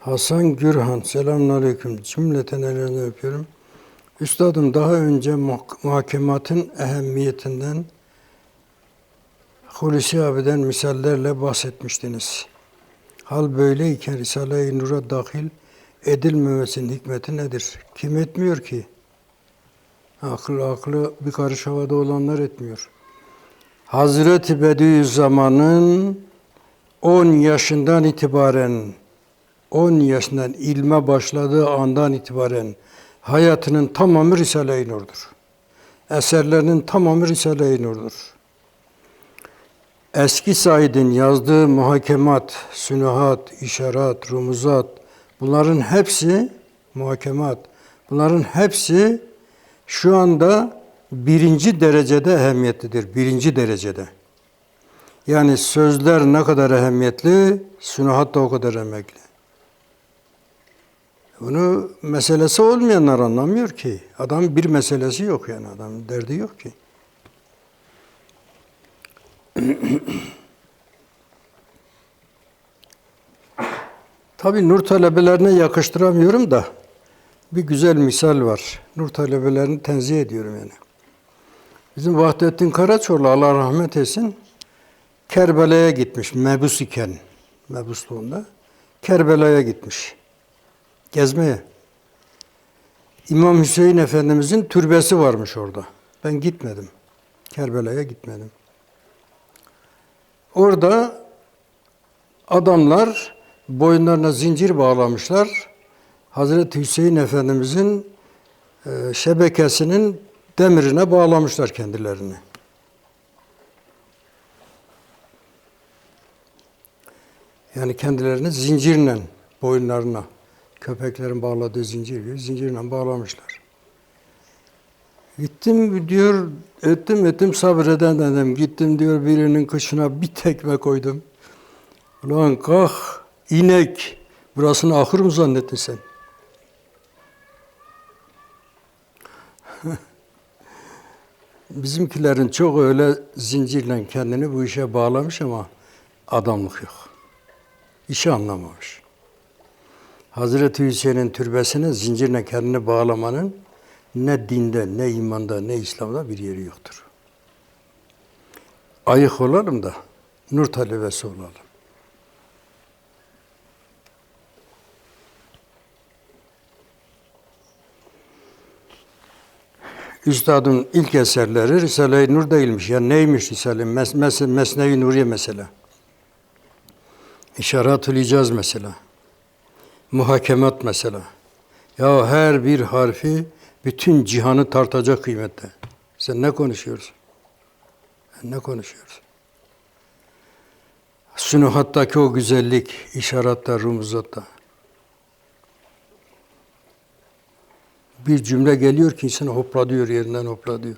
Hasan Gürhan, selamünaleyküm. Cümleten ellerinden öpüyorum. Üstadım daha önce muh- muhakematın ehemmiyetinden Hulusi abiden misallerle bahsetmiştiniz. Hal böyleyken Risale-i Nur'a dahil edilmemesinin hikmeti nedir? Kim etmiyor ki? Aklı aklı bir karış havada olanlar etmiyor. Hazreti Bediüzzaman'ın 10 yaşından itibaren 10 yaşından ilme başladığı andan itibaren hayatının tamamı Risale-i Nur'dur. Eserlerinin tamamı Risale-i Nur'dur. Eski Said'in yazdığı muhakemat, sünuhat, işaret, rumuzat bunların hepsi muhakemat. Bunların hepsi şu anda birinci derecede ehemmiyetlidir. Birinci derecede. Yani sözler ne kadar ehemmiyetli, sünuhat da o kadar ehemmiyetli. Bunu meselesi olmayanlar anlamıyor ki. Adam bir meselesi yok yani adam derdi yok ki. Tabii nur talebelerine yakıştıramıyorum da bir güzel misal var. Nur talebelerini tenzih ediyorum yani. Bizim Vahdettin Karaçorlu Allah rahmet etsin Kerbela'ya gitmiş mebus iken mebusluğunda Kerbela'ya gitmiş gezmeye. İmam Hüseyin Efendimizin türbesi varmış orada. Ben gitmedim. Kerbela'ya gitmedim. Orada adamlar boyunlarına zincir bağlamışlar. Hazreti Hüseyin Efendimizin e, şebekesinin demirine bağlamışlar kendilerini. Yani kendilerini zincirle boyunlarına köpeklerin bağladığı zincir gibi zincirle bağlamışlar. Gittim diyor, ettim ettim sabreden dedim. Gittim diyor birinin kışına bir tekme koydum. Ulan kalk inek, burasını ahır mı zannettin sen? Bizimkilerin çok öyle zincirle kendini bu işe bağlamış ama adamlık yok. İşi anlamamış. Hazreti Hüseyin'in türbesine zincirle kendini bağlamanın ne dinde, ne imanda, ne İslam'da bir yeri yoktur. Ayık olalım da nur talebesi olalım. Üstadın ilk eserleri Risale-i Nur değilmiş. Ya neymiş Risale-i Mes Mes Mesnevi Nuriye mesela. İşaretül İcaz mesela. Muhakemat mesela. Ya her bir harfi bütün cihanı tartacak kıymette. Sen ne konuşuyorsun? Sen ne konuşuyorsun? Sünuhattaki o güzellik, işaratta, rumuzatta. Bir cümle geliyor ki insanı hopladıyor, yerinden hopladıyor.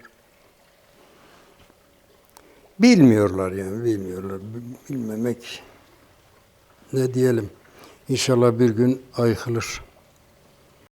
Bilmiyorlar yani, bilmiyorlar. Bilmemek ne diyelim. İnşallah bir gün aykılır.